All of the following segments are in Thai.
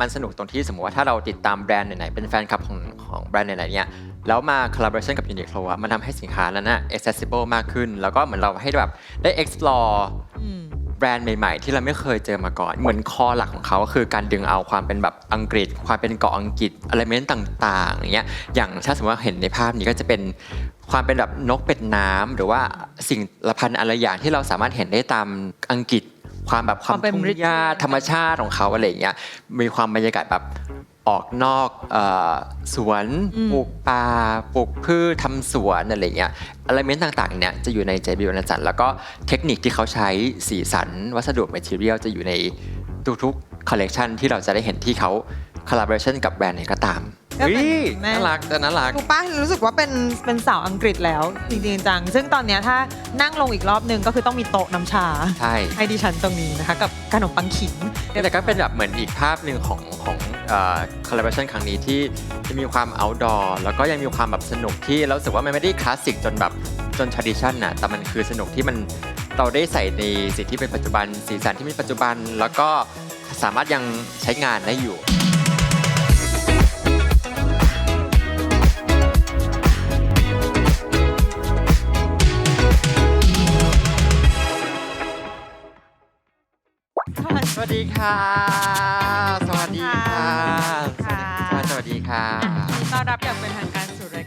มันสนุกตรงที่สมมติว่าถ้าเราติดตามแบรนด์ไหนๆเป็นแฟนคลับของของแบรนด์ไหนๆเนี่ยแล้วมา collaboration กับ Uniqlo อะมันทำให้สินค้านั้นนะ accessible มากขึ้น แล้วก็เหมือนเราให้แบบได้ explore แบรนด์ใหม่ๆ ที่เราไม่เคยเจอมาก่อน เหมือนคอหลักของเขาก็คือการดึงเอาความเป็นแบบอังกฤษ ความเป็นเกาะอังกฤษอะไรเมนต์ต่างๆอย่างเงี้ยอย่างถ้าสมมติว่าเห็นในภาพนี้ก็จะเป็นความเป็นแบบนกเป็ดน้ำหรือว่าสิ่งละพันอะไรอย่างที่เราสามารถเห็นได้ตามอังกฤษความแบบความความเป็นทุ่ง ritual หญ้าธรรมชาติของเขาอะไรอย่างเงี้ยมีความบรรยากาศแบบ ออกนอกเออสวนอืมปลูกป่าปลูกพืชทำสวนอะไรอย่างเงี้ยอะไรเมนต์ต่างๆเนี่ยจะอยู่ในใจบิวนัจันแล้วก็เทคนิคที่เขาใช้สีสันวัสดุ material จะอยู่ในทุกๆ collection ที่เราจะได้เห็นที่เขา collaboration กับแบรนด์ไหนก็ตามก็เป็นอุ๊ยแม่น่ารักแต่น่ารักถูกป้ารู้สึกว่าเป็นเป็นสาวอังกฤษแล้วจริงๆจัง ซึ่งตอนเนี้ยถ้านั่งลงอีกรอบหนึงก็คือต้องมีโต๊ะน้ำชา ใช่ให้ดิฉันตรงนี้นะคะ กับขนมปังขิงแต่ก็เป็นแบบเหมือนอีกภาพหนึ่งของของ เอ่อ collaboration ครั้งนี้ที่จะมีความ outdoor แล้วก็ยังมีความแบบสนุกที่เราสึกว่ามันไม่ได้คลาสสิกจนแบบจน tradition น่ะแต่มันคือสนุกที่มันเราได้ใส่ในสิ่งที่เป็นปัจจุบันสีสันที่มีปัจจุบัน แล้วก็สามารถยังใช้งานได้อยู่สวัสดีค่ะ สวัสดีค่ะค่ะ สวัสดีค่ะยินดีต้อนรับอย่างเป็นทางการสู่รายการ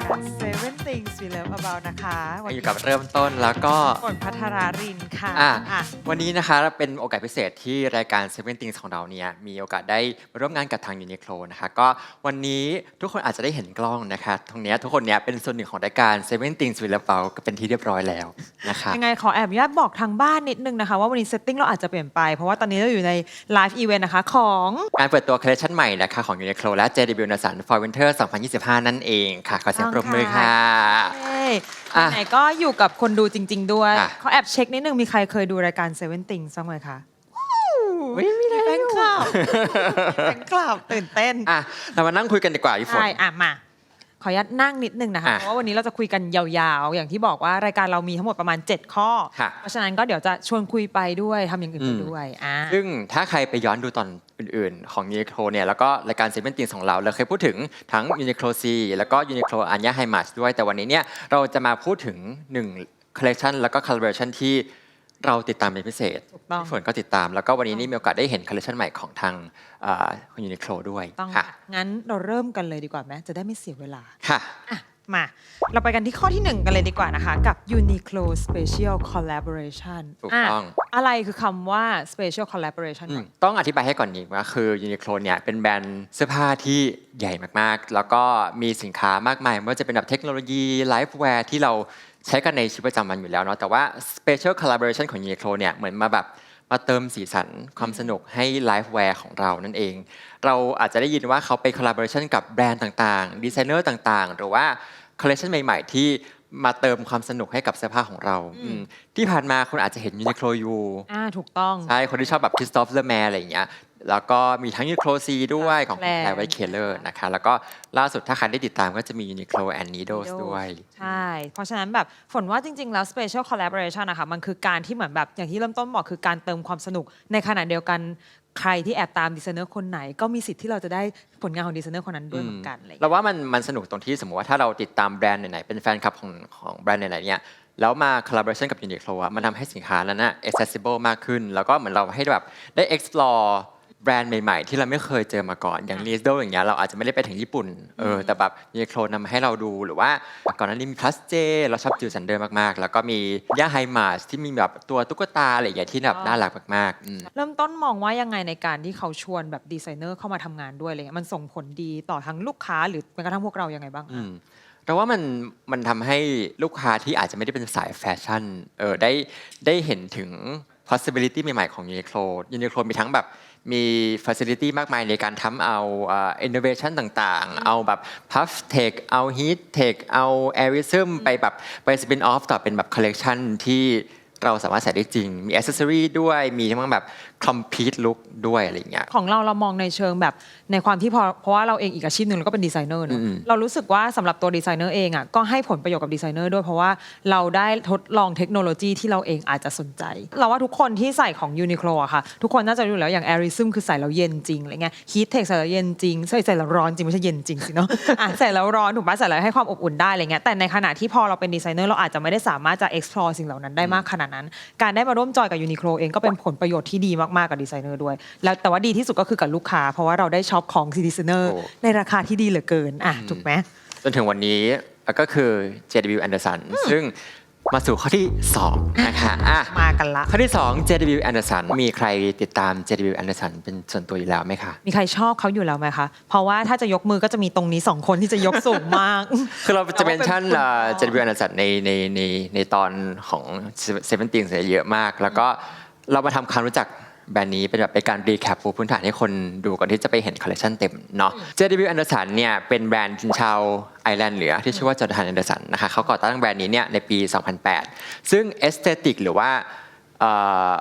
Seven Things We Love About นะคะวันอนี้ยู่กับเริ่มต้นแล้วก็ ฝนพัทรารินค่ะอะ อะ วันนี้นะคะเป็นโอกาสพิเศษที่รายการ Seven Things ของเราเนี่ยมีโอกาสได้มาร่วมงานกับทาง Uniqlo นะคะก็วันนี้ทุกคนอาจจะได้เห็นกล้องนะคะตรงเนี้ยทุกคนเนี้ยเป็นส่วนหนึ่งของรายการ Seven Things with Love About ก็เป็นที่เรียบร้อยแล้วนะคะ ยังไงขอแอบอนุญาตบอกทางบ้านนิดนึงนะคะ ว่าวันนี้เซตติ้งเราอาจจะเปลี่ยนไป เพราะว่าตอนนี้เราอยู่ในไลฟ์อีเวนต์นะคะของ การเปิดตัวคอลเลคชันใหม่นะคะของ Uniqlo และ JW n a s a n for Winter 2025 นั่นเองค่ะขอเสียงปรบมือค่ะเอ้ยอะไหนๆก็อยู่กับคนดูจริง ๆ ด้วย อะขอแอบเช็คนิดนึง มีใครเคยดูรายการ Seven Things บ้างไหมคะอุ๊ยมีแล้วแฟนคลับแฟนคลับตื่นเต้น อะเรามานั่งคุยกันดีกว่าพี่ฝน ใช่ อะ มา ขออนุญาตนั่งนิดนึงนะคะ อะเพราะว่าวันนี้เราจะคุยกันยาวๆ อย่างที่บอกว่ารายการเรามีทั้งหมดประมาณ 7 ข้อ ค่ะ เพราะฉะนั้นก็เดี๋ยวจะชวนคุยไปด้วยทำอย่างอื่นไปอืมด้วยอ่า ซึ่งถ้าใครไปย้อนดูตอนอื่นๆ ของ Uniqlo เนี่ยแล้วก็รายการ Seven Things ของเราเราเคยพูดถึงทั้ง Uniqlo C แล้วก็ Uniqlo Anya h i m a c h ด้วยแต่วันนี้เนี่ยเราจะมาพูดถึง1 collection แล้วก็ collaboration ที่ เราติดตามเป็นพิเศษถูกต้องพี่ฝนก็ติดตาม แล้วก็วันนี้นี่มีโอกาสได้เห็น collection ใหม่ของทางอ่าของ Uniqlo ด้วยต้องค่ะ งั้นเราเริ่มกันเลยดีกว่าไหมจะได้ไม่เสียเวลาค่ะอะมา เราไปกันที่ข้อที่ 1 กันเลยดีกว่านะคะ กับ Uniqlo Special Collaboration ถูกต้องะอะไรคือคำว่า Special Collaboration อืมต้องอธิบายให้ก่อนนี้ว่าคือยูนิโคลเนี่ยเป็นแบรนด์เสื้อผ้าที่ใหญ่มากๆ แล้วก็มีสินค้ามากมายไม่ว่าจะเป็นแบบเทคโนโลยีไลฟ์แวร์ที่เรา ใช้กันในชีวิตประจำวันอยู่แล้วเนาะแต่ว่า Special Collaboration ของยูนิโคลเนี่ยเหมือนมาแบบมาเติมสีสันความสนุกให้ไลฟ์แวร์ของเรานั่นเอง เราอาจจะได้ยินว่าเขาไป collaboration กับแบรนด์ต่างๆ ดีไซเนอร์ต่างๆ หรือว่าคอลเลคชันใหม่ๆ ที่มาเติมความสนุกให้กับเสื้อผ้าของเราอืมที่ผ่านมาคุณอาจจะเห็นยูนิโคลยูอ่าถูกต้อง ใช่ คนที่ชอบแบบคริสตอฟเลอร์แมร์อะไรอย่างเงี้ย แล้วก็มีทั้งยูนิโคลซีด้วยของแปลแพรไวเคเลอร์นะคะ แล้วก็ล่าสุดถ้าใครได้ติดตามก็จะมียูนิโคลแอนด์นีโดสด้วย ใช่ เพราะฉะนั้นแบบฝนว่าจริง ๆ แล้ว Special Collaboration นะคะมันคือการที่เหมือนแบบอย่างที่เริ่มต้นบอกคือการเติมความสนุกในขณะเดียวกันใครที่แอบตามดีไซเนอร์คนไหน ก็มีสิทธิ์ที่เราจะได้ผลงานของดีไซเนอร์คนนั้นด้วยเหมือนกันอะไรอย่างเราเงี้ยว่ามันมันสนุกตรงที่สมมติว่าถ้าเราติดตามแบรนด์ไหนๆเป็นแฟนคลับของของแบรนด์ไหนๆเนี่ยแล้วมา collaboration กับ Uniqlo อะมันทำให้สินค้านั้นนะ accessible มากขึ้น แล้วก็เหมือนเราให้แบบได้ explore แบรนด์ใหม่ ๆ ที่เราไม่เคยเจอมาก่อนอย่าง l i s d o อย่างเงี้ยเราอาจจะไม่ได้ไปถึงญี่ปุ่นเออแต่แบบ Uniqlo นำมาให้เราดูหรือว่าก่อนหน้านี้มี Plus J เราชอบจิวสันเดอร์มากๆ แล้วก็มีย่าไฮมาสที่มีแบบตัวตุ๊กตาอะไรอย่างเงี้ยที่แบบน่ารักมากๆอืมเริ่มต้นมองว่ายังไงในการที่เขาชวนแบบดีไซเนอร์เข้ามาทำงานด้วยอะไรเงี้ยมันส่งผลดีต่อทั้งลูกค้าหรือแม้กระทั่งพวกเรายังไงบ้างอืมเราว่ามันมันทำให้ลูกค้าที่อาจจะไม่ได้เป็นสายแฟชั่นเออได้ได้เห็นถึง possibility ใหม่ๆของ Uniqlo Uniqlo มีทั้งแบบมี facility มากมายในการทำเอาเอ่อ innovation ต่างๆ เอาแบบ puff tech เอา heat tech เอา airism ไปแบบไป spin off ต่อเป็นแบบ collection ที่เราสามารถใส่ได้จริง มีอ c เซสซอรีด้วย มีทั้งแบบ complete look ด้วยอะไรอย่างเงี้ย ของเราเรามองในเชิงแบบในความที่พอเพราะว่าเราเองอีกอาชีพหนึ่งเราก็เป็นดีไซเนอร์เนอะอืม เรารู้สึกว่าสำหรับตัวดีไซเนอร์เองอะก็ให้ผลประโยชน์กับดีไซเนอร์ด้วยเพราะว่าเราได้ทดลองเทคโนโลยีที่เราเองอาจจะสนใจ เราว่าทุกคนที่ใส่ของยูนิโคลอะค่ะ ทุกคนน่าจะรู้อยู่แล้วอย่างแอริซึมคือใส่แล้วเย็นจริงอะไรเงี้ยฮีทเทคใส่แล้วเย็นจริงใส่ใส่แล้วร้อนจริงไม่ใช่เย็นจริงสิเนาะอะใส่แล้วร้อนถูกปะใส่แล้วให้ความอบอุ่นได้อะไรเงี้ยแต่ในขณะที่พอเราเป็นดีไซเนอร์เราอาจจะไม่ได้สามารถจะ explore สิ่งเหล่านั้นได้มากขนาดนั้น การได้มาร่วมจอยกับยูนิโคลเองก็เป็นผลประโยชน์ที่ดีมากๆกับดีไซเนอร์ด้วย แล้วแต่ว่าดีที่สุดก็คือกับลูกค้า เพราะว่าเราได้ช็อปของดีไซเนอร์โอ้ ในราคาที่ดีเหลือเกินอะถูกไหม จนถึงวันนี้ก็คือ JW Anderson ซึ่งมาสู่ข้อที่ 2 นะคะอะมากันละ ข้อที่ 2 JW Anderson มีใครติดตาม JW Anderson เป็นส่วนตัวอยู่แล้วไหมคะ มีใครชอบเขาอยู่แล้วไหมคะ เพราะว่าถ้าจะยกมือก็จะมีตรงนี้สองคนที่จะยกสูงมาก คือเราจะเราว่าเมนชั่นเป็นคุณหมอ JW Anderson ในในในในตอนของ Seventeen เสียเยอะมาก แล้วก็เรามาทำความรู้จัก แบรนด์นี้เป็นแบบเป็นการรีแคปปูพื้นฐานให้คนดูก่อนที่จะไปเห็นคอลเลคชันเต็มเนาะ JW Anderson เนี่ยเป็นแบรนด์ชาวไอร์แลนด์เหนือที่ชื่อว่าจอร์แดนแอนเดอร์สันนะคะเขาก่อตั้งแบรนด์นี้เนี่ยในปี 2008 ซึ่งเอสเตติกหรือว่าเอ่อ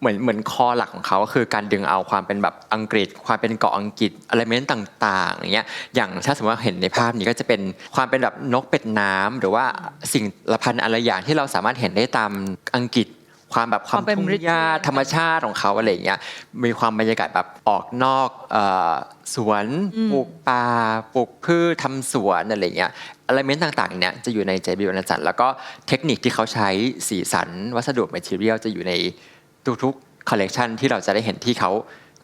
เหมือนเหมือนคอหลักของเขาก็คือการดึงเอาความเป็นแบบอังกฤษ ความเป็นเกาะอังกฤษอะไรเมนต์ต่างๆอย่างเงี้ยอย่างถ้าสมมติว่าเห็นในภาพนี้ก็จะเป็นความเป็นแบบนกเป็ดน้ำหรือว่าสิ่งละพันอะไรอย่างที่เราสามารถเห็นได้ตามอังกฤษ ความแบบความความเป็นทุ่ง British หญ้าธรรมชาติของเขาอะไรอย่างเงี้ยมีความบรรยากาศแบบออกนอกเอ่อสวนปลูกป่าปลูกพืชทำสวนอะไรอย่างเงี้ยอ l เมนต์ต่างๆเนี่ยจะอยู่ใน JB วรรณจันทร์แล้วก็เทคนิคที่เขาใช้สีสันวัสดุ material จะอยู่ในทุกๆคอลเลกชันที่เราจะได้เห็นที่เขา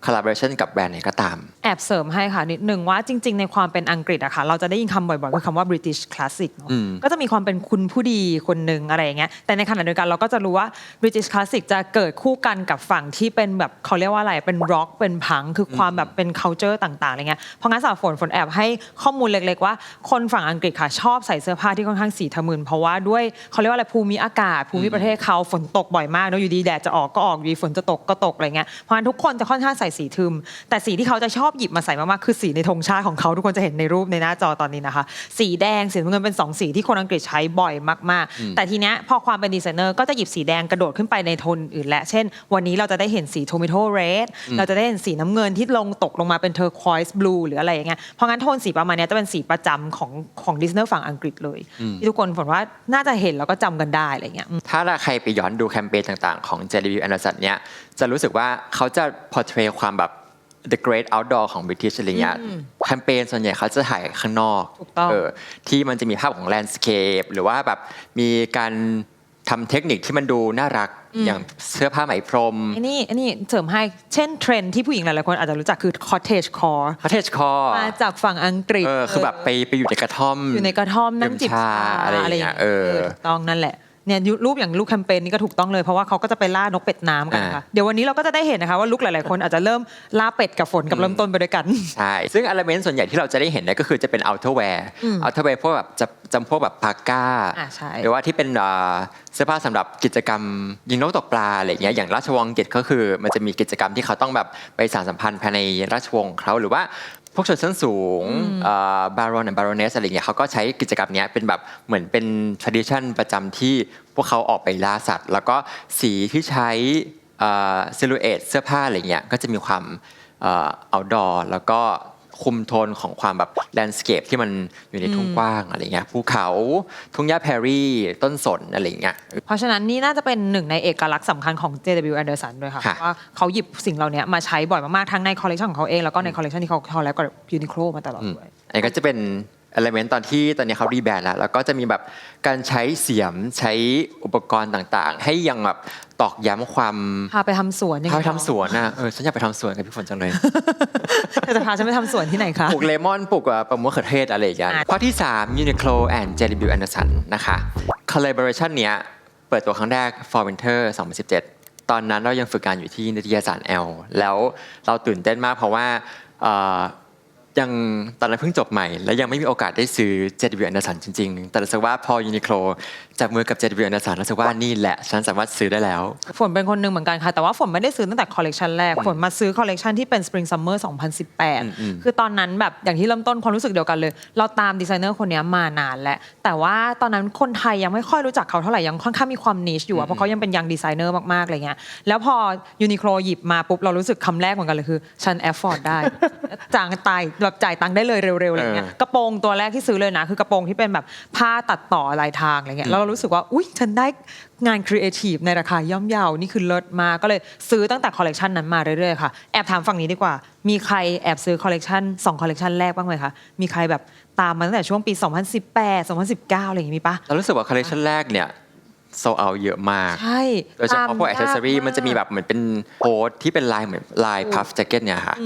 collaboration กับแบรนด์ไหนก็ตาม แอบเสริมให้ค่ะนิดหนึ่งว่าจริง ๆ ในความเป็นอังกฤษอะค่ะเราจะได้ยินคำบ่อยๆคือคำว่า British Classic เนอะอืมก็จะมีความเป็นคุณผู้ดีคนหนึ่งอะไรอย่างเงี้ยแต่ในขณะเดียวกันเราก็จะรู้ว่า British Classic จะเกิดคู่กันกับฝั่งที่เป็นแบบเขาเรียกว่าอะไรเป็นร็อกเป็นพังคือความแบบเป็น culture ต่างๆอะไรเงี้ยเพราะงั้นสำหรับฝนฝนแอบให้ข้อมูลเล็ก ๆ ว่าคนฝั่งอังกฤษค่ะชอบใส่เสื้อผ้าที่ค่อนข้างสีทะมึนเพราะว่าด้วยเขาเรียกว่าอะไรภูมิอากาศ ภูมิประเทศเขาฝนตกบ่อยมากเนอะอยู่ดีแดดจะออกก็ออกอยู่ดีฝนจะตกก็ตกอะไรเงี้ยเพราะงั้นทุกคนจะค่อนข้างใส่สีทึม แต่สีที่เขาจะชอบหยิบมาใส่มากๆคือสีในธงชาติของเขาทุกคนจะเห็นในรูปในหน้าจอตอนนี้นะคะ สีแดงสีน้ำเงินเป็นสองสีที่คนอังกฤษใช้บ่อยมากๆ แต่ทีเนี้ยพอความเป็นดีไซเนอร์ก็จะหยิบสีแดงกระโดดขึ้นไปในโทนอื่นและ เช่น วันนี้เราจะได้เห็นสีโทมิโตเรดเราจะได้เห็นสีน้ำเงินที่ลงตกลงมาเป็นเทอร์ควอยส์บลูหรืออะไรอย่างเงี้ยเพราะงั้นโทนสีประมาณเนี้ยจะเป็นสีประจำของของดีไซเนอร์ฝั่งอังกฤษเลยที่ทุกคนผมว่าน่าจะเห็นแล้วก็จำกันได้อะไรเงี้ยถ้าใครไปย้อนดูแคมเปญต่างๆ ของ JW Anderson เนี่ยจะรู้สึกว่าเขาจะ portray ความแบบ the great outdoor ของ British อะไรเงี้ยแคมเปญส่วนใหญ่เขาจะถ่ายข้างนอกถูกต้องเออที่มันจะมีภาพของ landscape หรือว่าแบบมีการทำเทคนิคที่มันดูน่ารักอย่างเสื้อผ้าไหมพรมไอ้นี่ไอ้นี่เสริมให้เช่นเทรนด์ที่ผู้หญิงหลายๆคนอาจจะรู้จักคือ cottage core cottage core มาจากฝั่งอังกฤษเออคือแบบไปไปอยู่ในกระท่อม อยู่ในกระท่อมนั่งจิบดื่มชาอะไรอย่างเงี้ยเออถูกต้องนั่นแหละ เนี่ยรูปอย่างรูปแคมเปญนี้ก็ถูกต้องเลยเพราะว่าเขาก็จะไปล่านกเป็ดน้ำกันนะคะอ่าเดี๋ยววันนี้เราก็จะได้เห็นนะคะว่าลุกหลายๆคนอาจจะเริ่มล่าเป็ดกับฝนกับเริ่มต้นไปด้วยกัน ใช่ ซึ่งอ l เมนต์ส่วนใหญ่ที่เราจะได้เห็นเนี่ยก็คือจะเป็น outerwear outerwear พวกแบบจะจำพวกแบบปาก้าอ่าใช่หรือว่าที่เป็นเอ่อเสื้อผ้าสำหรับกิจกรรมยิงนกตกปลาอะไรอย่างเงี้ยอย่างราชวงศ์เกตก็คือ มันจะมีกิจกรรมที่เขาต้องแบบไปสานสัมพันธ์ภายในราชวงศ์ของเขาหรือว่า พวกชนชั้นสูงบารอนและบารอนเนสอะไรเงี้ยเขาก็ใช้กิจกรรมเนี้ยเป็นแบบเหมือนเป็น tradition ประจำที่พวกเขาออกไปล่าสัตว์ แล้วก็สีที่ใช้ซิลูเอตเสื้อผ้าอะไรเงี้ยก็จะมีความเอ่อ outdoor แล้วก็ คุมโทนของความแบบแลนด์สเคปที่มันอยู่ในทุ่งกว้างอะไรเงี้ยภูเขาทุ่งหญ้าแพรรี่ต้นสนอะไรเงี้ยเพราะฉะนั้นนี่น่าจะเป็นหนึ่งในเอกลักษณ์สำคัญของ JW Anderson ด้วยค่ะค่ะว่าเขาหยิบสิ่งเหล่านี้มาใช้บ่อยมากๆทั้งในคอลเลคชันของเขาเองแล้วก็ในคอลเลคชันที่เขาคอลแลบกับ Uniqlo มาตลอดอืมด้วยอันนี้ก็จะเป็น เอลเมนต์ตอนที่ตอนนี้เขารีแบรนด์แล้วแล้วก็จะมีแบบการใช้เสียมใช้อุปกรณ์ต่างๆ ให้ยังแบบตอกย้ำความพาไปทำสวนอย่างพาเงี้ไปยทำสวนนะเออฉันอยากไปทำสวนกับพี่ฝนจังเลยเธอจะพาฉันไปทำสวนที่ไหนคะปลูกเลมอนปลูกอะปลูกมะเขือเทศอะไรอย่างเงี้ยอะข้อที่3 Uniqlo and JW Anderson นะคะ collaboration เนี้ยเปิดตัวครั้งแรก for winter 2017 ตอนนั้นเรายังฝึกงานอยู่ที่นิตยสาร L แล้วเราตื่นเต้นมากเพราะว่าเอ่อ ยังตอนนั้นเพิ่งจบใหม่ และยังไม่มีโอกาสได้ซื้อ JW Anderson จริง ๆ แต่รู้สึกว่าพอยูนิโคลจับมือกับ JW Anderson รู้สึกว่านี่แหละฉันสามารถซื้อได้แล้ว ฝนเป็นคนหนึ่งเหมือนกันค่ะ แต่ว่าฝนไม่ได้ซื้อตั้งแต่คอลเลกชันแรก ฝนมาซื้อคอลเลกชันที่เป็น Spring Summer 2018 คือตอนนั้นแบบอย่างที่เริ่มต้นความรู้สึกเดียวกันเลย เราตามดีไซเนอร์คนนี้มานานแล้วแต่ว่าตอนนั้นคนไทยยังไม่ค่อยรู้จักเขาเท่าไหร่ยังค่อนข้างมีความนิชอยู่อะเพราะเขายังเป็นยังดีไซเนอร์มากๆอะไรเงี้ยแล้วพอยูนิโคลหยิบมาปุ๊บเรารู้สึกคำแรกเหมือนกันเลยคือฉันแอฟฟอร์ดได้จ่างตายแบบจ่ายตังค์ได้เลยเร็วๆอะไรเงี้ยเออกระโปรงตัวแรกที่ซื้อเลยนะ คือกระโปรงที่เป็นแบบผ้าตัดต่อลายทางอะไรเงี้ยแล้วเรารู้สึกว่าอุ้ยฉันได้งานครีเอทีฟในราคาย่อมเยานี่คือเลิศมากก็เลยซื้อตั้งแต่คอลเลกชันนั้นมาเรื่อยๆค่ะแอบถามฝั่งนี้ดีกว่า มีใครแอบซื้อคอลเลกชันสองคอลเลกชันแรกบ้างไหมคะมีใครแบบตามมาตั้งแต่ช่วงปี 2018 2019 อะไรอย่างงี้มีปะเรารู้สึกว่าคอลเลคชันแรกเนี่ย โซเอาเยอะมาก ใช่โดยเฉพาะพวกตอิยเซอรี่ากมันจะมีแบบเหมือนเป็นโค้ดที่เป็นลายเหมือนลายพัฟแจ็คเก็ตเนี่ยค่ะ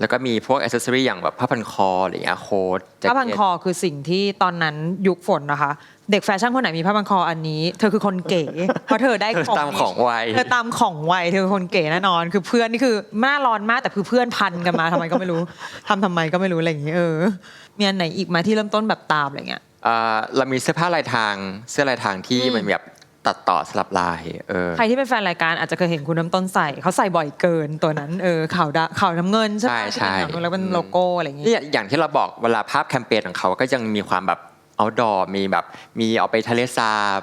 แล้วก็มีพวกอิเซอรี่อย่างแบบผ้าพันคออะไรอย่างเงี้ยโค้ดแจ็คผ้าพันเก็ตคอคือสิ่งที่ตอนนั้นยุคฝนนะคะ เด็กแฟชั่นคนไหนมีผ้าพันคออันนี้ เธอคือคนเก๋เพราะเธอได้เธอตามของไวเธอตามของไวเธอคือคนเก๋แน่นอน คือเพื่อนนี่คือหน้าร้อนมากแต่คือเพื่อนพันกันมาทำไมก็ไม่รู้ทำทำไมก็ไม่รู้อะไรอย่างเงี้ยเออมีอันไหนอีกไหมาที่เริ่มต้นแบบตามอะไรเงี้ยอ่าเรามีเสื้อผ้าลายทางเสื้อลายทางที่มันแบบ ตัดต่อสลับลายเออใครที่เป็นแฟนรายการอาจจะเคยเห็นคุณน้ำต้นใส่เขาใส่บ่อยเกินตัวนั้นเออขาวดะขาวน้ำเงินใช่ไหมใช่ใช่ที่เป็นหนังแล้วเป็นโลโก้อะไรอย่างเงี้ยนี่อย่างที่เราบอกเวลาภาพแคมเปญของเขาก็ยังมีความแบบ outdoor มีแบบมีเอาไปทะเลสาบ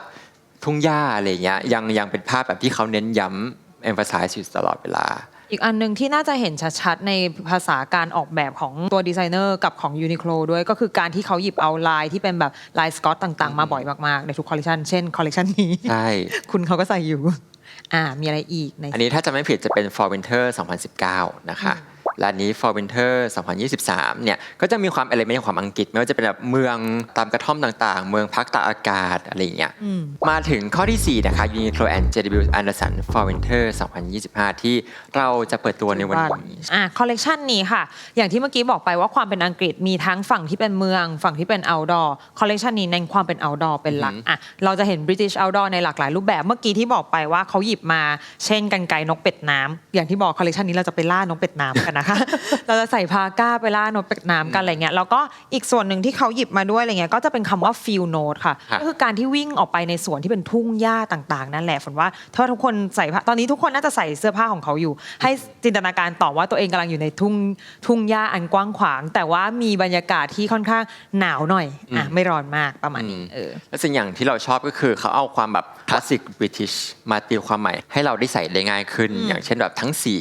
ทุ่งหญ้าอะไรอย่างเงี้ยยังยังเป็นภาพแบบที่เขาเน้นย้ำ emphasize อยู่ตลอดเวลา อีกอันหนึ่งที่น่าจะเห็นชัดๆ ในภาษาการออกแบบของตัวดีไซเนอร์กับของยูนิโคลด้วยก็คือการที่เขาหยิบเอาลายที่เป็นแบบลายสกอตต่างๆ มาบ่อยมากๆ ในทุกคอลเลคชันเช่นคอลเลคชันนี้ ใช่ คุณเขาก็ใส่อยู่ อ่า มีอะไรอีกใน อันนี้ถ้าจะไม่ผิดจะเป็น for winter 2019 นะคะ และอันนี้ for winter 2023 เนี่ย ก็จะมีความเอลเมนต์ของความอังกฤษ ไม่ว่าจะเป็นแบบเมืองตามกระท่อมต่างๆ เมืองพักตากอากาศ อะไรอย่างเงี้ย มาถึงข้อที่ 4 นะคะ Uniqlo and JW Anderson for winter 2025 ที่เราจะเปิดตัวในวันนี้อะคอลเลกชันนี้ค่ะ อย่างที่เมื่อกี้บอกไปว่าความเป็นอังกฤษมีทั้งฝั่งที่เป็นเมือง ฝั่งที่เป็น outdoor คอลเลกชันนี้ในนความเป็น outdoor เป็นหลักอะเราจะเห็น British outdoor ในหลากหลายรูปแบบเมื่อกี้ที่บอกไปว่าเขาหยิบมา เช่นกันไกรนกเป็ดน้ำอย่างที่บอกคอลเลกชันนี้เราจะไปล่านกเป็ดน้ำกันนะคะ เราจะใส่พาก้าไปล่านกเป็ดน้ำกันอะไรเงี้ยแล้วก็อีกส่วนหนึ่งที่เขาหยิบมาด้วยอะไรเงี้ยก็จะเป็นคำว่า field note ค่ะครับก็คือการที่วิ่งออกไปในสวนที่เป็นทุ่งหญ้าต่างๆ นั่นแหละฝนว่าถ้าทุกคนใส่ผ้าตอนนี้ทุกคนน่าจะใส่เสื้อผ้าของเขาอยู่ ให้จินตนาการต่อว่าตัวเองกำลังอยู่ในทุ่งทุ่งหญ้าอันกว้างขวาง แต่ว่ามีบรรยากาศที่ค่อนข้างหนาวหน่อยอะไม่ร้อนมากประมาณนี้เออและสิ่งอย่างที่เราชอบก็คือเขาเอาความแบบคลาสสิกบริติชมาตีความใหม่ให้เราได้ใส่ได้ง่ายขึ้น อย่างเช่นแบบทั้งสี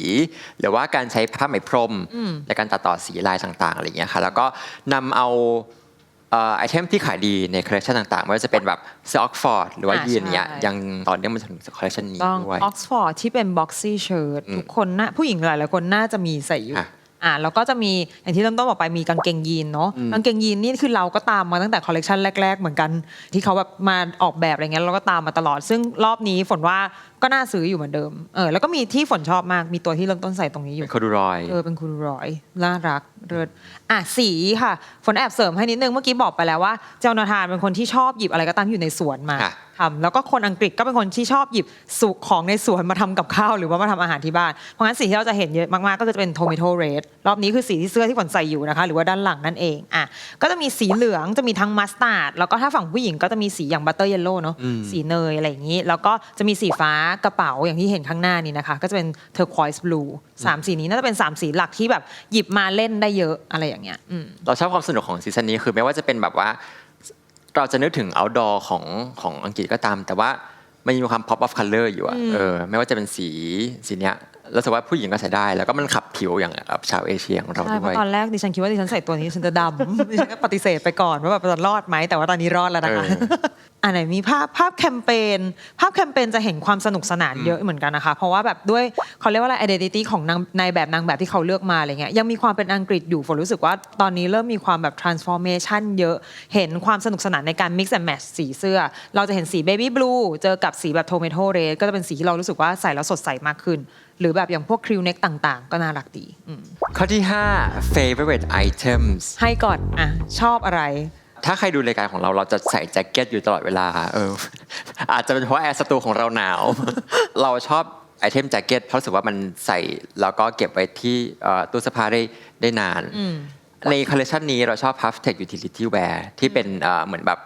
หรือว่าการใช้ผ้าไหมพรมในการตัดต่อสีลายต่างๆอะไรอย่างเงี้ยค่ะ แล้วก็นำเอาเอ่อไอเทมที่ขายดีในคอลเลคชันต่างๆไม่ว่าจะเป็นแบบเสื้อออกฟอร์ดหรือว่าอ่ายีนเนี้ยใช่ยังต่อเนื่องมาถึงคอลเลคชันนี้ต้องด้วยออกซฟอร์ดที่เป็นบ็อกซี่เชิ้ตทุกคนน่าผู้หญิงหลายๆคนน่าจะมีใส่อยู่ค่ะอ่าแล้วก็จะมีอย่างที่เริ่มต้นบอกไปมีกางเกงยีนเนาะกางเกงยีนนี่คือเราก็ตามมาตั้งแต่คอลเลกชันแรก ๆ เหมือนกัน ที่เขาแบบมาออกแบบอะไรเงี้ยเราก็ตามมาตลอด ซึ่งรอบนี้ฝนว่า ก็น่าซื้ออยู่เหมือนเดิม เออ แล้วก็มีที่ฝนชอบมาก มีตัวที่เริ่มต้นใส่ตรงนี้อยู่เป็นคอดูรอย เออ เป็นคุณร้อยน่ารัก เลิศอะ สีค่ะ ฝนแอบเสริมให้นิดนึง เมื่อกี้บอกไปแล้วว่า เจ้านาธานเป็นคนที่ชอบหยิบอะไรก็ตามที่อยู่ในสวนมาค่ะ ทำแล้วก็คนอังกฤษก็เป็นคนที่ชอบหยิบสุกของในสวนมาทำกับข้าวหรือว่ามาทำอาหารที่บ้าน เพราะงั้นสีที่เราจะเห็นเยอะมากๆ ก็จะเป็นโทมิโตเรดรอบนี้คือสีที่เสื้อที่ฝนใส่อยู่นะคะ หรือว่าด้านหลังนั่นเอง อะ ก็จะมีสีเหลือง จะมีทั้งมัสตาร์ด แล้วก็ถ้าฝั่งผู้หญิงก็จะมีสีอย่างบัตเตอร์เยลโล่เนาะ สีเนยอะไรอย่างนี้ แล้วก็จะมีสีฟ้ากระเป๋าอย่างที่เห็นข้างหน้านี้นะคะ ก็จะเป็นเทอร์ควอยส์บลูสามสีนี้น่าจะเป็นสามสีหลักที่แบบหยิบมาเล่นได้เยอะอะไรอย่างเงี้ยอืมเราชอบความสนุกของซีซั่นนี้คือไม่ว่าจะเป็นแบบว่า เราจะนึกถึง outdoor ของของอังกฤษก็ตาม แต่ว่ามันมีความ pop of color อยู่อะเออไม่ว่าจะเป็นสีสีเนี้ยเราสึกว่าผู้หญิงก็ใส่ได้ แล้วก็มันขับผิวอย่างแบบชาวเอเชียของเราใช่เพด้วยราะตอนแรกดิฉันคิดว่าดิฉันใส่ตัวนี้ฉันจะดำดิฉันก็ปฏิเสธไปก่อนว่าแบบจะรอดไหมแต่ว่าตอนนี้รอดแล้วนะคะเอออันไหนมีภาพภาพแคมเปญภาพแคมเปญจะเห็นความสนุกสนานเยอะเหมือนกันนะคะ เพราะว่าแบบด้วยเขาเรียกว่าอะไร identity ของนางในแบบนางแบบที่เขาเลือกมาอะไรเงี้ยยังมีความเป็นอังกฤษอยู่ฝนรู้สึกว่าตอนนี้เริ่มมีความแบบ transformation เยอะเห็นความสนุกสนานในการ mix and match สีเสื้อ เราจะเห็นสี baby blue เจอกับสีแบบ tomato red ก็จะเป็นสีที่เรารู้สึกว่าใส่แล้วสดใสมากขึ้น หรือแบบอย่างพวก crew neck ต่างๆ ก็น่ารักดีอืมข้อที่ 5 favorite items ให้ก่อนอะชอบอะไร ถ้าใครดูรายการของเราเราจะใส่แจ็คเก็ตอยู่ตลอดเวลาเอออาจจะเป็นเพราะแอร์สตูของเราหนาว เราชอบไอเทมแจ็คเก็ตเพราะรู้สึกว่ามันใส่แล้วก็เก็บไว้ที่เอ่อตู้เสื้อผ้าได้ได้นาน ในคอลเลคชันนี้เราชอบ Puff Tech Utility Wear ที่เป็นเอ่อเหมือนแบบ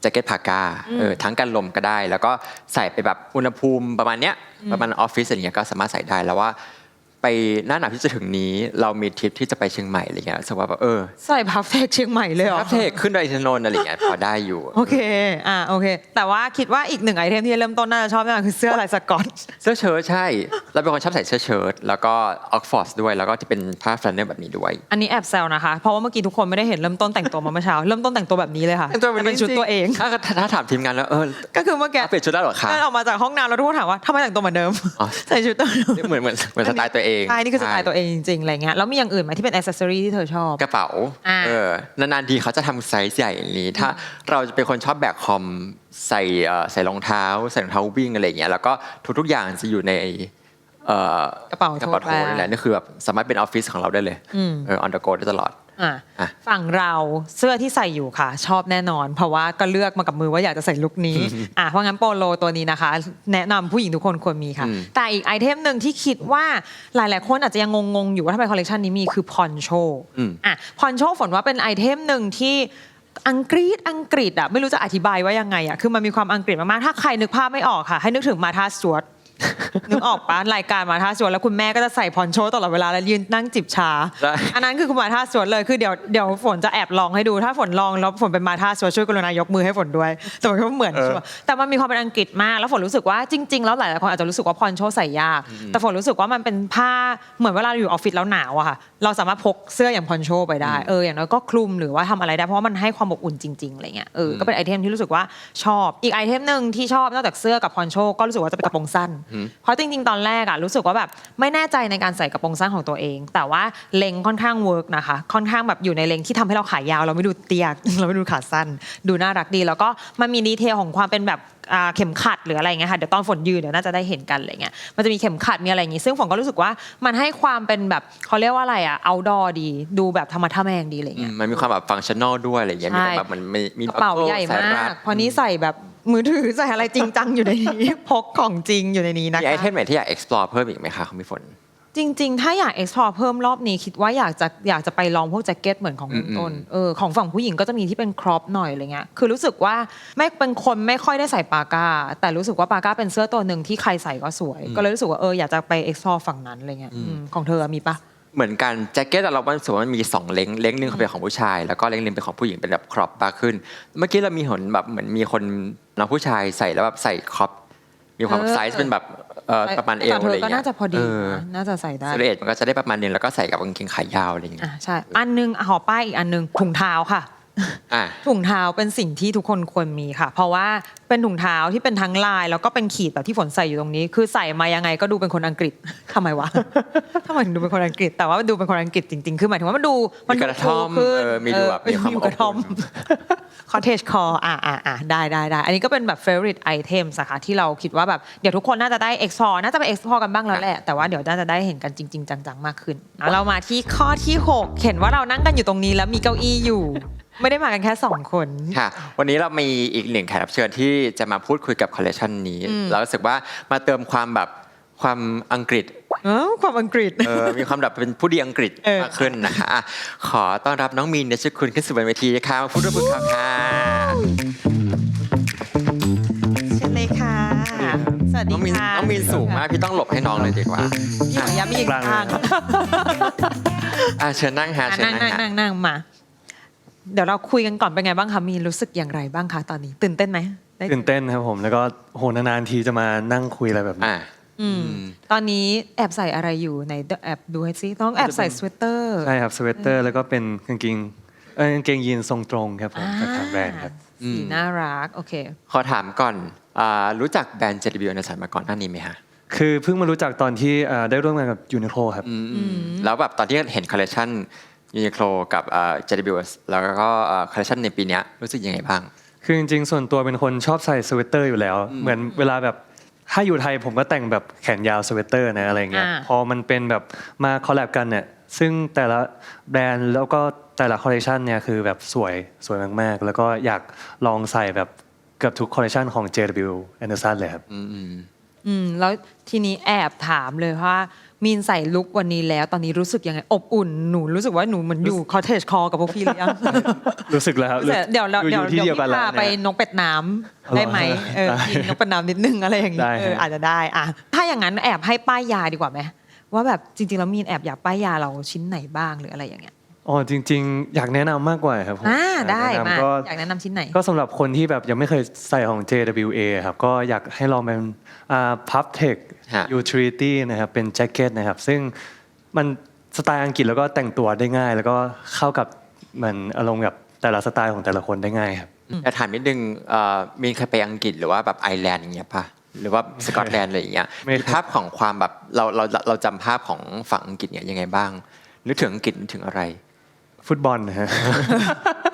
แจ็คเก็ตพาก้าเออทั้งกันลมก็ได้ แล้วก็ใส่ไปแบบอุณหภูมิประมาณเนี้ยประมาณออฟฟิศอะไรเงี้ยก็สามารถใส่ได้แล้วว่า ไปหน้าหนาวที่จะถึงนี้ เรามีทริปที่จะไปเชียงใหม่อะไรเงี้ยรู้สึกว่าแบบเออใส่พัฟเทคเชียงใหม่เลยเหรอพัฟเทคขึ้นดอยอินทนนท์อะไรเงี้ยพอได้อยู่ โอเคอ่าโอเค แต่ว่าคิดว่าอีกหนึ่งไอเทมที่เริ่มต้นน่าจะชอบแน่นอนคือเสื้อลายสกอตเสื้อเชิ้ตใช่เราเป็นคนชอบใส่เสื้อเชิ้ตแล้วก็ออกฟอร์ดด้วยแล้วก็ที่เป็นผ้าแฟลนเนอร์แบบนี้ด้วย อันนี้แอบแซวนะคะ เพราะว่าเมื่อกี้ทุกคนไม่ได้เห็นเริ่มต้นแต่งตัวมาเมื่อเช้าเริ่มต้นแต่งตัวแบบนี้เลยค่ะเป็นชุดตัวเองถ้าถ้าถามทีมงานแล้วเออก็คือเมื่อกี้เปลี่ยนชุดแล้วเหรอคะเดินออกมาจากห้องน้ำแล้วทุกคนถามว่าทำไมแต่งตัวเหมือนเดิมอ๋อใส่ชุดตัวเดิมเหมือนเหมือนเหมือนสไตล์ตัวเองใช่นี่คือสไตล์ตัวเองจริงๆอะไรเงี้ยแล้วมีอย่างอื่นไหมที่เป็นอ c เซสซอรีที่เธอชอบ กระเป๋าอ่าเออนานๆทีเขาจะทำไซส์ใหญ่อย่างนี้ ถ้าเราจะเป็นคนชอบแบกคอมใส่เอ่อใส่รองเท้า ใส่รองเท้าวิ่งอะไรอย่างเงี้ยแล้วก็ทุกๆอย่างจะอยู่ในเอ่อ กระเป๋ากระเป๋าโถโทรนี่แหละนี่คือแบบสามารถเป็นออฟฟิศของเราได้เลยอืมเออ on the go ได้ตลอดอะอะฝั่งเราเสื้อที่ใส่อยู่ค่ะ ชอบแน่นอน เพราะว่าก็เลือกมากับมือว่าอยากจะใส่ลุคนี้อะเพราะงั้นโปโลตัวนี้นะคะ แนะนำผู้หญิงทุกคนควรมีค่ะอืมแต่อีกไอเทมหนึ่งที่คิดว่าหลาย ๆ คนอาจจะยังงงๆอยู่ว่าทำไมคอลเลกชันนี้มีคือพอนโชอืมอะพอนโชฝนว่าเป็นไอเทมหนึ่งที่อังกฤษอังกฤษอะไม่รู้จะอธิบายว่ายังไงอะคือมันมีความอังกฤษมากๆถ้าใครนึกภาพไม่ออกค่ะ ให้นึกถึงมาธาสวด นึกออกปะรายการมาท่าสวนแล้วคุณแม่ก็จะใส่พอนโชตลอดเวลาแล้วยืนนั่งจิบชาใช่อันนั้นคือคุณมาท่าสวนเลยคือเดี๋ยวเดี๋ยวฝนจะแอบลองให้ดูถ้าฝนลองแล้วฝนเป็นมาท่าสวนช่วยกรุณายกมือให้ฝนด้วยแต่มันก็เหมือนเออใช่ปะแต่มันมีความเป็นอังกฤษมากแล้วฝนรู้สึกว่าจริง ๆ แล้วหลายๆคนอาจจะรู้สึกว่าพอนโชใส่ยาก แต่ฝนรู้สึกว่ามันเป็นผ้าเหมือนเวลาเราอยู่ออฟฟิศแล้วหนาวอะค่ะเราสามารถพกเสื้ออย่างพอนโชไปได้เอออย่างน้อยก็คลุมหรือว่าทำอะไรได้เพราะว่ามันให้ความอบอุ่นจริงๆอะไรเงี้ยเออก็เป็นไอเทมที่รู้สึกว่าชอบอีกไอเทมหนึ่งที่ชอบนอกจากเสื้อกับพอนโชก็รู้สึกว่าจะเป็นกระโปรงสั้นเพราะจริง ๆ ตอนแรกอะรู้สึกว่าแบบไม่แน่ใจในการใส่กระโปรงสั้นของตัวเอง แต่ว่าเลงค่อนข้างเวิร์กนะคะ ค่อนข้างแบบอยู่ในเลงที่ทำให้เราขายาว เราไม่ดูเตี้ยเราไม่ดูขาสั้น ดูน่ารักดี แล้วก็มันมีดีเทลของความเป็นแบบ เข็มขัดหรืออะไรเงี้ยค่ะเดี๋ยวตอนฝนยืนเดี๋ยวน่าจะได้เห็นกันอะไรเงี้ยมันจะมีเข็มขัดมีอะไรอย่างงี้ ซึ่งฝนก็รู้สึกว่ามันให้ความเป็นแบบเขาเรียกว่าอะไรอะเอาดอดีดูแบบธรรมะทะแมงดีอะไรอืเงี้มยมันมีความแบบฟังชั่นอลด้วยอะไรอย่างเงี้ยมีใช่แบบมันมีมีกระเป๋าใหญ่สยมารักดเพราะนี้ใส่แบบมือถือใส่อะไรจริงจังอยู่ในนี้พกของจริงอยู่ในนี้นะมีไอคะเทมไหนที่อยาก explore เพิ่มอีกไหมคะของพี่ฝน จริง ๆ ถ้าอยาก explore เพิ่มรอบนี้คิดว่าอยากจะอยากจะไปลองพวกแจ็คเก็ตเหมือนของอืมต้นเออของฝั่งผู้หญิงก็จะมีที่เป็นครอปหน่อยอะไรเงี้ยคือรู้สึกว่าไม่เป็นคนไม่ค่อยได้ใส่ปาก้า แต่รู้สึกว่าปาก้าเป็นเสื้อตัวหนึ่งที่ใครใส่ก็สวย ก็เลยรู้สึกว่าเอออยากจะไป explore ฝั่งนั้นอะไรเงี้ยอืมของเธอมีปะเหมือนกันแจ็คเก็ตอะเราว่ารู้สึกว่ามันมีสองเล้งเล้งหนึ่งเป็นของผู้ชาย แล้วก็เล้งหนึ่งเป็นของผู้หญิงเป็นแบบครอปมากขึ้น เมื่อกี้เรามีเห็นแบบเหมือนมีคนน้องผู้ชายใส่แล้วแบบใส่ครอป มีความเออไซส์เป็นแบบเอ่อประมาณเอวแต่เธอะไรออย่างก็เงี้ยน่าจะพอดีเออนะน่าจะใส่ได้สเตรทมันก็จะได้ประมาณนึงแล้วก็ใส่กับกางเกงขายาวอะไรอย่างเงี้ยอะใช่อันหนึงอะหอป้ายอีกอันหนึงถุงเท้าค่ะอะ ถุงเท้าเป็นสิ่งที่ทุกคนควรมีค่ะ เพราะว่าเป็นถุงเท้าที่เป็นทั้งลาย แล้วก็เป็นขีดแบบที่ฝนใส่อยู่ตรงนี้ คือใส่มายังไงก็ดูเป็นคนอังกฤษทำไมวะทำไมถึงดูเป็นคนอังกฤษ แต่ว่าดูเป็นคนอังกฤษจริงๆ คือหมายถึงว่ามันดูมัมีดูกระท่อมขึ้นเออมีดูแบบมีความอยู่กระท่อมอบอุ่นคอเทจคออ่าอ่าอ่าได้ได้ได้อันนี้ก็เป็นแบบ favorite item สาขาที่เราคิดว่าแบบเดี๋ยวทุกคนน่าจะได้ explore น่าจะไป explore กันบ้างแล้วแหละแต่ว่าเดี๋ยวน่าจะได้เห็นกันจริง ๆ จังๆมากขึ้นเอาเรามาที่ข้อที่ 6 เห็นว่าเรานั่งกันอยู่ตรงนี้แล้วมีเก้าอี้อยู่ ไม่ได้มากันแค่สองคนค่ะ วันนี้เรามีอีกหนึ่งแขกรับเชิญที่จะมาพูดคุยกับคอลเลคชันนี้ เรารู้สึกว่ามาเติมความแบบความอังกฤษเออความอังกฤษเออมีความแบบเป็นผู้ดีอังกฤษเออมากขึ้นนะคะอะขอต้อนรับน้องมีนเดชคุณขึ้นสู่บนเวทีค่ะมาพูดด้วยบุญครับค่ะเชิญเลยค่ะ สวัสดีน้องมีนค่ะน้องมีนสูงมากพี่ต้องหลบให้น้องเลยดีกว่าพี่ขออนุญาตไม่ยืนข้างอะเชิญนั่งฮะอะเชิญนั่งนั่งนั่งฮะนั่งนั่งมา เดี๋ยวเราคุยกันก่อนเป็นไงบ้างคะมีนรู้สึกอย่างไรบ้างคะตอนนี้ ตื่นเต้นไหมได้ตื่นเต้นครับผม แล้วก็โหนานๆทีจะมานั่งคุยอะไรแบบนี้ อะอืมตอนนี้แอบใส่อะไรอยู่ในแอบดูให้ซิต้องแอบใส่สเวตเตอร์ ใช่ครับสเวตเตอร์แล้วก็เป็นกางเกงเอ้ยกางเกงยีนทรงตรงครับผมจากทางแบรนด์ครับสีน่ารัก โอเค ขอถามก่อนอ่ารู้จักแบรนด์ JW ในสันมาก่อนหน้านี้ไหมฮะคือเพิ่งมารู้จักตอนที่อ่าได้ร่วมงานกับยูนิโคลครับอืมแล้วแบบตอนที่เห็นคอลเลคชัน ยูนิโคลกับอ่า JW แล้วก็คอลเลคชันในปีเนี้ยรู้สึกยังไงบ้าง คือจริงๆ ส่วนตัวเป็นคนชอบใส่สเวตเตอร์อยู่แล้ว เหมือนเวลาแบบถ้าอยู่ไทยผมก็แต่งแบบแขนยาวสเวตเตอร์นะอะไรเงี้ยอ่า พอมันเป็นแบบมาคอลแลบกันเนี่ยซึ่งแต่ละแบรนด์แล้วก็แต่ละคอลเลคชันเนี่ยคือแบบสวยสวยมากๆ แล้วก็อยากลองใส่แบบเกือบทุกคอลเลคชันของ JW Anderson เลยครับ อืม อืมอืมแล้วทีนี้แอบถามเลยว่า มีนใส่ลุควันนี้แล้ว ตอนนี้รู้สึกยังไง อบอุ่นหนูรู้สึกว่าหนูเหมือนอยู่คอเทจคอกับพวกพี่เลยอะรู้สึกแล้วครับเดี๋ยวเดี๋ยวอเดี๋ยวอยู่ที่เดี๋ยวเดียวกันพี่แล้วพาไปเนี่ยนกเป็ดน้ำได้ไหมเออได้กินนกเป็ดน้ำนิดนึงอะไรอย่างนี้ได้เออฮะอาจจะได้อะถ้าอย่างนั้นแอบให้ป้ายยาดีกว่าไหมว่าแบบจริงๆแล้วมีนแอบอยากป้ายยาเราชิ้นไหนบ้างหรืออะไรอย่างเงี้ย อ๋อจริง ๆ อยากแนะนำมากกว่าครับผมอ่าได้อยกแนะนำมาก็อยากแนะนำชิ้นไหน ก็สำหรับคนที่แบบยังไม่เคยใส่ของ JWA ครับก็อยากให้ลองเป็นอ่า PubTech ฮะ Utility นะครับเป็นแจ็คเก็ตนะครับซึ่งมันสไตล์อังกฤษแล้วก็แต่งตัวได้ง่าย แล้วก็เข้ากับเหมือนอารมณ์กับแต่ละสไตล์ของแต่ละคนได้ง่ายครับ แต่ถามนิดนึงเอ่อมีนเคยไปอังกฤษหรือว่าแบบไอร์แลนด์อย่างเงี้ยป่ะหรือว่าสกอตแลนด์อะไรอย่างเงี้ยไม่เคย มีภาพของความแบบเราเราเราจำภาพของฝั่งอังกฤษเนี่ยยังไงบ้างนึกถึงอังกฤษนึกถึงอะไร ฟุตบอลนะฮะ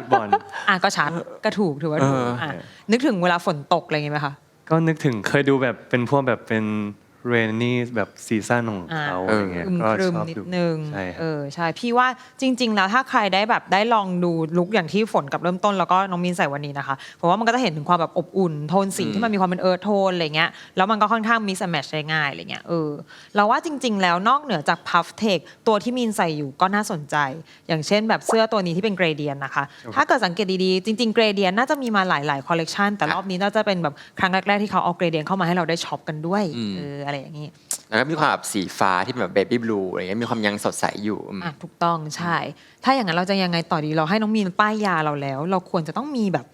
ฟุตบอลอะก็ชัดก็ถูกถือว่าถูกเอออะนึกถึงเวลาฝนตกอะไรอย่างงี้ไหมคะก็นึกถึงเคยดูแบบเป็นพวกแบบเป็น เรนนี่แบบซีซั่นของอ่าเขาเออะอไรเงี้ยอึมก็ครึมชอบนิดดูนึงใช่ครับเออใช่พี่ว่าจริง ๆ แล้วถ้าใครได้แบบได้ลองดูลุคอย่างที่ฝนกับเริ่มต้นแล้วก็น้องมินใส่วันนี้นะคะเพราะว่ามันก็จะเห็นถึงความแบบอบอุ่นโทนสีอืมที่มันมีความเป็นเอิร์ธโทนอะไรเงี้ยแล้วมันก็ค่อนข้างมิสแมชได้ง่ายอะไรเงี้ยเออเราว่าจริง ๆ แล้วนอกเหนือจากพัฟเทคตัวที่มินใส่อยู่ก็น่าสนใจ อย่างเช่นแบบเสื้อตัวนี้ที่เป็นเกรเดียนนะคะ ถ้าเกิดสังเกตดีๆจริงๆเกรเดียนน่าจะมีมาหลายๆคอลเลกชันแต่รอบนี้น่าจะเป็นแบบครั้งแรกๆที่เขาเอาเกรเดียนเข้ามาให้เราได้ช็อปกันด้วยเอออะไรอย่างนี้แล้วก็มีความแบบสีฟ้าที่เป็นแบบเบบี้บลูอะไรเงี้ยมีความยังสดใสอยู่อืมอะถูกต้องใช่ ถ้าอย่างนั้นเราจะยังไงต่อดีเราให้น้องมีนป้ายยาเราแล้ว เราควรจะต้องมีแบบ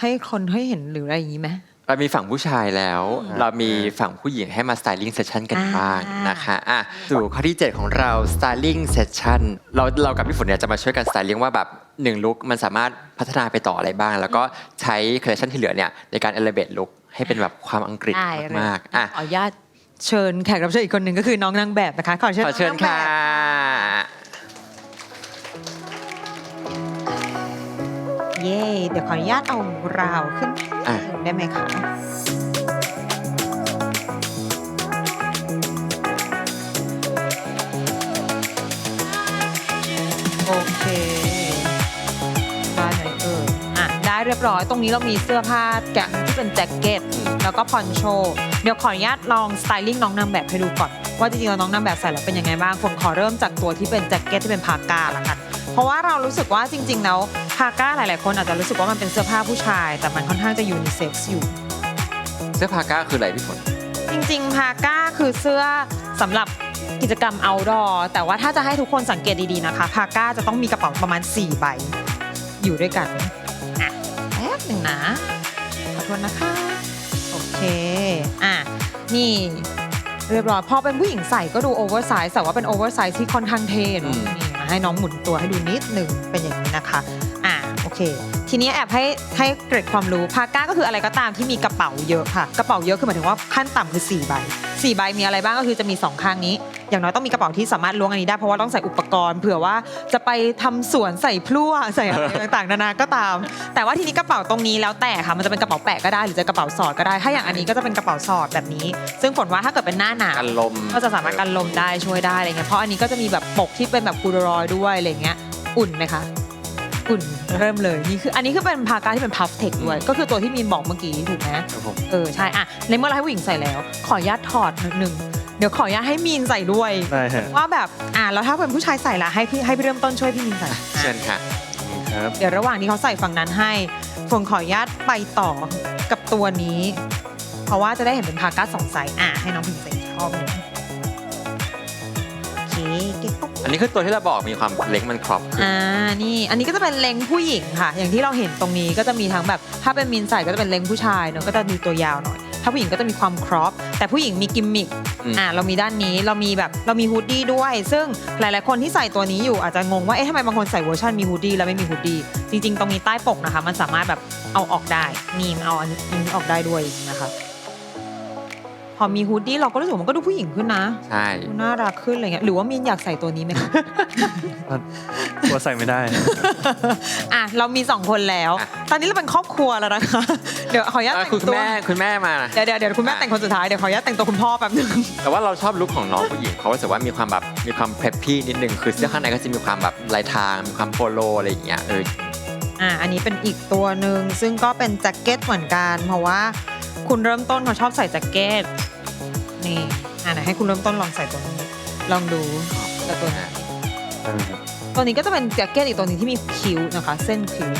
ให้คนให้เห็นหรืออะไรอย่างนี้ไหมเรามีฝั่งผู้ชายแล้ว เรามีฝั่งผู้หญิงให้มาสไตลิ่งเซสชันกันอ่าบ้างนะคะอะสู่ข้อที่ 7 ของเราสไตลิ่งเซสชันเราเรากับพี่ฝนเนี่ยจะมาช่วยกันสไตลิ่งว่าแบบหนึ่งลุคมันสามารถพัฒนาไปต่ออะไรบ้าง แล้วก็ใช้คอลเลคชันที่เหลือเนี่ยในการเอลเบตลุคให้เป็นแบบความอังกฤษได้เลยมากๆอะขออนุญาต เชิญแขกรับเชิญอีกคนหนึ่งก็คือน้องนางแบบนะคะ ขอเชิญขอเชิญน้องนางค่ะแบบเย่เดี๋ยวขออนุญาตเอาราวขึ้นอะ ได้ไหมคะ ยบร้อย ตรงนี้เรามีเสื้อผ้าแกะที่เป็นแจ็คเก็ตแล้วก็พอนโช เดี๋ยวขออนุญาตลองสไตลิ่งน้องนางแบบให้ดูก่อน ว่าจริงๆแล้วน้องนางแบบใส่แล้วเป็นยังไงบ้างผมขอเริ่มจากตัวที่เป็นแจ็คเก็ตที่เป็นพาก้าละกันเพราะว่าเรารู้สึกว่าจริง ๆ แล้วพาก้าหลายๆ คนอาจจะรู้สึกว่ามันเป็นเสื้อผ้าผู้ชาย แต่มันค่อนข้างจะยูนิเซ็กซ์อยู่ เสื้อพาก้าคืออะไรพี่ฝนจริงๆพาก้าคือเสื้อสำหรับกิจกรรม outdoor แต่ว่าถ้าจะให้ทุกคนสังเกตดีๆนะคะพาก้าจะต้องมีกระเป๋าประมาณ 4 ใบอยู่ด้วยกันอะแป๊บ หนึ่งนะขอโทษนะคะ โอเค อะ นี่เรียบร้อยพอเป็นผู้หญิงใส่ก็ดูโอเวอร์ไซส์แต่ว่าเป็นโอเวอร์ไซส์ที่ค่อนข้างเท่เนอะอืม นี่มาให้น้องหมุนตัวให้ดูนิดหนึ่งเป็นอย่างนี้นะคะ อะโอเค ทีนี้แอบให้ให้เกร็ดความรู้พาก้าก็คืออะไรก็ตามที่มีกระเป๋าเยอะค่ะ กระเป๋าเยอะคือหมายถึงว่าขั้นต่ำคือ4ใบ4ใบมีอะไรบ้างก็คือจะมี 2 ข้างนี้ อย่างน้อยต้องมีกระเป๋าที่สามารถล้วงอันนี้ได้เพราะว่าต้องใส่อุปกรณ์เผื่อว่าจะไปทำสวนใส่พลั่วใส่อะไรต่างๆนานาก็ตาม แต่ว่าทีนี้กระเป๋าตรงนี้แล้วแต่ค่ะมันจะเป็นกระเป๋าแปะก็ได้หรือจะกระเป๋าสอดก็ได้ ถ้าอย่างอันนี้ก็จะเป็นกระเป๋าสอดแบบนี้ ซึ่งผลว่าถ้าเกิดเป็นหน้าหนาวกันลมก็จะสามารถกันลมได้ช่วยได้อะไรเงี้ยเพราะอันนี้ก็จะมีแบบปกที่เป็นแบบคูดรอยด้วยอะไรเงี้ยอุ่นไหมคะอุ่นเริ่มเลยนี่คืออันนี้คือเป็นพาการที่เป็นพัฟเทคด้วย ก็คือตัวที่มีนบอกเมื่อกี้ถูกไหมครับผมเออใช่อะในเมื่อเราให้ผู้หญิงใส่แล้ว ขออนุญาตถอดนิดนึง เดี๋ยวขออนุญาตให้มีนใส่ด้วย ได้ฮะว่าแบบอ่าแล้วถ้าเป็นผู้ชายใส่ละให้พี่ให้พี่เริ่มต้นช่วยพี่มีนใส่เชิญค่ะ ครับเดี๋ยวระหว่างที่เขาใส่ฝั่งนั้นให้ฝนขออนุญาตไปต่อกับตัวนี้ เพราะว่าจะได้เห็นเป็นพาก้าสองไซส์อะให้น้องพิมใส่ชอบหนึ่งโอเคเก็บปุ๊บ อันนี้คือตัวที่เราบอกมีความเล็กมันครอบขึ้นอ่า นี่ อันนี้ก็จะเป็นเลงผู้หญิงค่ะ อย่างที่เราเห็นตรงนี้ก็จะมีทั้งแบบ ถ้าเป็นมินใส่ก็จะเป็นเลงผู้ชายเนอะก็จะมีตัวยาวหน่อย ถ้าผู้หญิงก็จะมีความครอป แต่ผู้หญิงมีกิมมิค อ่าเรามีด้านนี้เรามีแบบเรามีฮูดดี้ด้วย ซึ่งหลาย ๆ คนที่ใส่ตัวนี้อยู่อาจจะงงว่าเอ๊ะทำไมบางคนใส่เวอร์ชันมีฮูดดี้แล้วไม่มีฮูดดี้จริง ๆ ตรงนี้ใต้ปกนะคะ มันสามารถแบบเอาออกได้นี่มันเอาอันนี้ออกได้ด้วยนะคะ พอมีฮูดดี้เราก็รู้สึกว่ามันก็ดูผู้หญิงขึ้นนะ ใช่ดูน่ารักขึ้นอะไรเงี้ยหรือว่ามินอยากใส่ตัวนี้ไหมคะ ตัวใส่ไม่ได้ อะเรามีสองคนแล้วอะตอนนี้เราเป็นครอบครัวแล้วนะคะ เดี๋ยวขออนุญาตอะแต่งคุณตัวแม่คุณแม่มาเดี๋ยวเดี๋ยวเดี๋ยวคุณแม่แต่งคนสุดท้ายเดี๋ยวขออนุญาตแต่งตัวคุณพ่อแป๊บนึงแต่ว่าเราชอบลุคของน้องผู้หญิงเขารู้สึกว่ามีความแบบมีความเพร p พี่นิดนึงคือเสื้อข้างในก็จะมีความแบบลายทางมีความโปโลอะไรอย่างเงี้ยเอออะอันนี้เป็นอีกตัวหนึ่งซึ่งก็เป็นแจ็คเก็ตเหมือนกัน เพราะว่าคุณเริ่มต้นเขาชอบใส่แจ็คเก็ต นี่อะไหนให้คุณเริ่มต้นลองใส่ตัวนี้ ลองดูแต่ตัวนี้เออครับตัวนี้ก็จะเป็นแจ็คเก็ตอีกตัวหนึงที่มีคิ้วนะคะ เส้นคิ้ว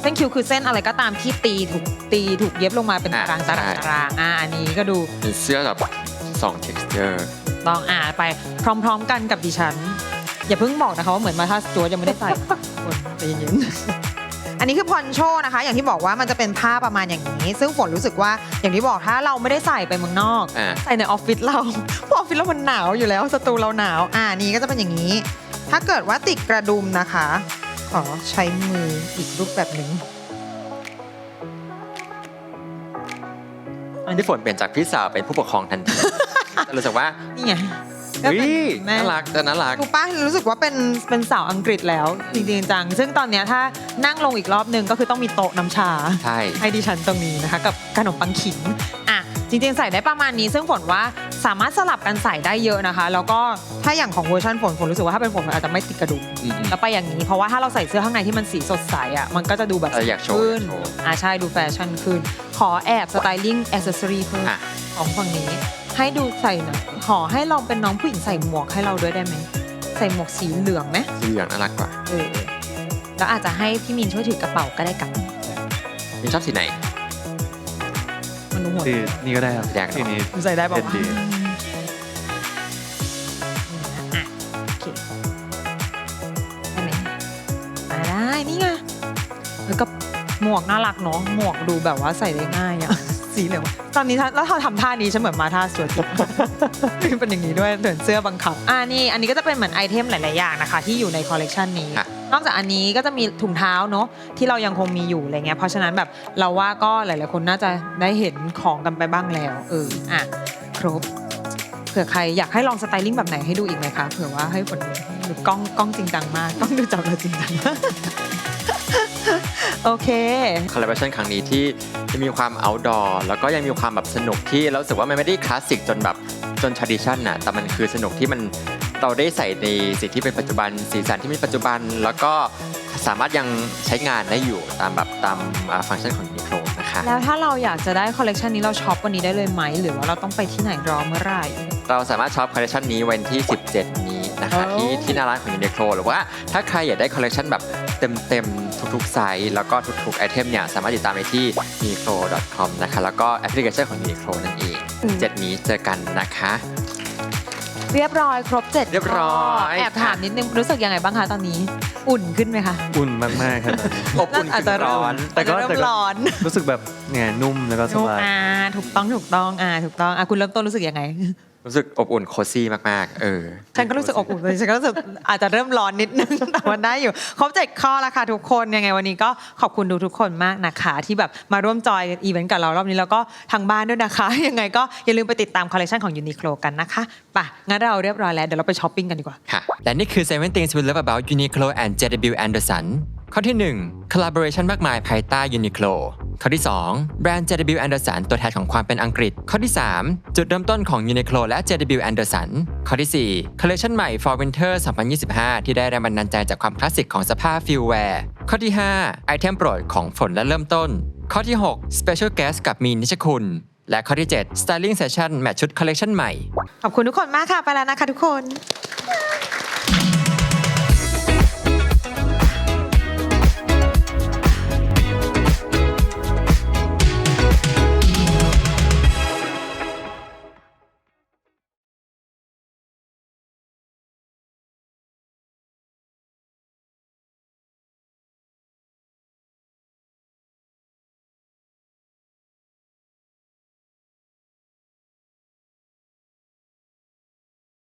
เส้นคิ้วคือเส้นอะไรก็ตามที่ตีถูกตีถูกเย็บลงมาเป็นอ่าตารางตารางใช่ตารางอ่าอันนี้ก็ดูเป็นเสื้อแบบสอง texture ลองอ่านไปพร้อม ๆ กันกับดิฉัน อย่าเพิ่งบอกนะคะว่าเหมือนมาท่าสจวตยังไม่ได้ใส่คนใจเย็นๆ อันนี้คือพอนโชนะคะ อย่างที่บอกว่ามันจะเป็นผ้าประมาณอย่างนี้ ซึ่งฝนรู้สึกว่าอย่างที่บอกถ้าเราไม่ได้ใส่ไปเมืองนอก อ่า ใส่ในออฟฟิศเราเพราะออฟฟิศเรามันหนาวอยู่แล้วสตูเราหนาว อ่านี่ก็จะเป็นอย่างนี้ ถ้าเกิดว่าติดกระดุมนะคะขอใช้มืออีกรูปแบบหนึ่ง อันที่ฝนเปลี่ยนจากพี่สาวเป็นผู้ปกครองทันทีแต่รู้สึกว่านี่ไง ก็เฮ้เป็นยแม่น่ารักแต่น่ารัก ดูป้ารู้สึกว่าเป็นเป็นสาวอังกฤษแล้วจริงๆจังซึ่งตอนเนี้ยถ้านั่งลงอีกรอบนึงก็คือต้องมีโต๊ะน้ำชา ใช่ ให้ดิฉันตรงนี้นะคะกับขนมปังขิงอะจริงๆใส่ได้ประมาณนี้ ซึ่งฝนว่าสามารถสลับกันใส่ได้เยอะนะคะ แล้วก็ถ้าอย่างของเวอร์ชันฝนฝนรู้สึกว่าถ้าเป็นฝนมันอาจจะไม่ติดกระดุมอืมแล้วไปอย่างนี้ เพราะว่าถ้าเราใส่เสื้อข้างในที่มันสีสดใสอะมันก็จะดูแบบเอออยากโชว์ขึ้นอยากโชว์ อะใช่ดูแฟชั่นขึ้น ขอแอบสไตลิ่งแอ c เซสซอรี่เพิ่มอะ ของฝั่งนี้ ให้ดูใส่หน่อยขอให้ลองเป็นน้องผู้หญิงใส่หมวกให้เราด้วยได้ไหม ใส่หมวกสีเหลืองไหมสีเหลืองน่ารักกว่าเออแล้วอาจจะให้พี่มินช่วยถือกระเป๋าก็ได้กับพี่ชอบสีไหน มันดูหัวสีนี่ก็ได้ครับแดงสีนี้ใส่ได้ป่าวเท่ดีอะโอเคได้ไหมอ่าได้นี่ไงแล้วก็หมวกน่ารักเนาะหมวกดูแบบว่าใส่ได้ง่ายอะ สีเหลืองตอนนี้ถ้าแล้วถ้าทำท่านี้ฉันเหมือนมาท่าสวยจุดเป็นอย่างนี้ด้วยเหมือนเสื้อบังคับอ่านี่อันนี้ก็จะเป็นเหมือนไอเทมหลาย ๆ อย่างนะคะ ที่อยู่ในคอลเลกชันนี้ ค่ะ นอกจากอันนี้ก็จะมีถุงเท้าเนาะที่เรายังคงมีอยู่อะไรเงี้ยเพราะฉะนั้นแบบเราว่าก็หลาย ๆ คนน่าจะได้เห็นของกันไปบ้างแล้วเอออะครบเผื่อใครอยากให้ลองสไตลิ่งแบบไหนให้ดูอีกไหมคะเผื่อว่าให้ผลดูกล้องกล้องจริงจังมากกล้องดูจับเราจริงจังมาก โอเค คอลเล b ชันครั้งนี้ที่จะมีความ outdoor แล้วก็ยังมีความแบบสนุกที่เรารู้สึกว่ามันไม่ได้คลาสสิกจนแบบจน tradition น่ะแต่มันคือสนุกที่มันเราได้ใส่ในสิ่งที่เป็นปัจจุบันสีสันที่เป็นปัจจุบัน แล้วก็สามารถยังใช้งานได้อยู่ตามแบบตามอ่าฟังก์ชันของยูนิโคลนะคะแล้วถ้าเราอยากจะได้คอลเลกชันนี้เราช็อปวันนี้ได้เลยไหม หรือว่าเราต้องไปที่ไหนรอเมื่อไหร่ เราสามารถช็อปคอลเลคชันนี้วันที่ 17 นี้นะคะโอ้ที่ที่หน้าร้านของยูนิโคลหรือว่าถ้าใครอยากได้คอลเลคชันแบบ เต็มๆ ทุกๆไซส์แล้วก็ทุกๆไอเทมเนี่ยสามารถติดตามได้ที่ uniqlo.com นะคะแล้วก็แอปพลิเคชันของ Uniqlo นั่นเองเจ็ดนี้เจอกันนะคะ เรียบร้อยครบเจ็ดเรียบร้อย ข้แอบถามนิดนึงรู้สึกยังไงบ้างคะตอนนี้ อุ่นขึ้นไหมคะอุ่นมากๆครับ อบอุ่นอาจขึ้จะนร้อน แต่ก็อาจจะแต่เริ่มก็ ร้อนรู้สึกแบบเนี่ยนุ่มแล้วก็สบาย อ่าถูกต้องถูกต้องอ่าถูกต้องอะคุณเริ่มต้นรู้สึกยังไง รู้สึกอบอุ่นโคซี่มากๆ เออ ฉันก็รู้สึกอบอุ่นเลยฉันก็รู้สึกอาจจะเริ่มร้อนนิดนึง แต่มันได้อยู่ ครบเจ็ดข้อแล้วค่ะทุกคน ยังไงวันนี้ก็ขอบคุณทุกทุกๆคนมากนะคะ ที่แบบมาร่วมจอยอีเวนต์กับเรารอบนี้แล้วก็ทางบ้านด้วยนะคะ ยังไงก็อย่าลืมไปติดตามคอลเลคชันของยูนิโคลกันนะคะไป่ะงั้นเราเรียบร้อยแล้วเดี๋ยวเราไปช้อปปิ้งกันดีกว่า ค่ะ และนี่คือ7 Things We Love About Uniqlo and JW Anderson ข้อที่ 1 collaboration มากมายภายใต้ Uniqlo ข้อที่ 2 แบรนด์ JW Anderson ตัวแทนของความเป็นอังกฤษ ข้อที่ 3 จุดเริ่มต้นของ Uniqlo และ JW Anderson ข้อที่4 collection ใหม่ for winter 2025 ที่ได้แรงบันดาลใจจากความคลาสสิกของสภาพฟิลแวร์ข้อที่ 5 ไอเทมโปรดของฝนและเริ่มต้น ข้อที่ 6 special guest กับมีนนิชคุณ และข้อที่ 7 styling session แมทชุด collection ใหม่ ขอบคุณทุกคนมากค่ะ ไปแล้วนะคะทุกคน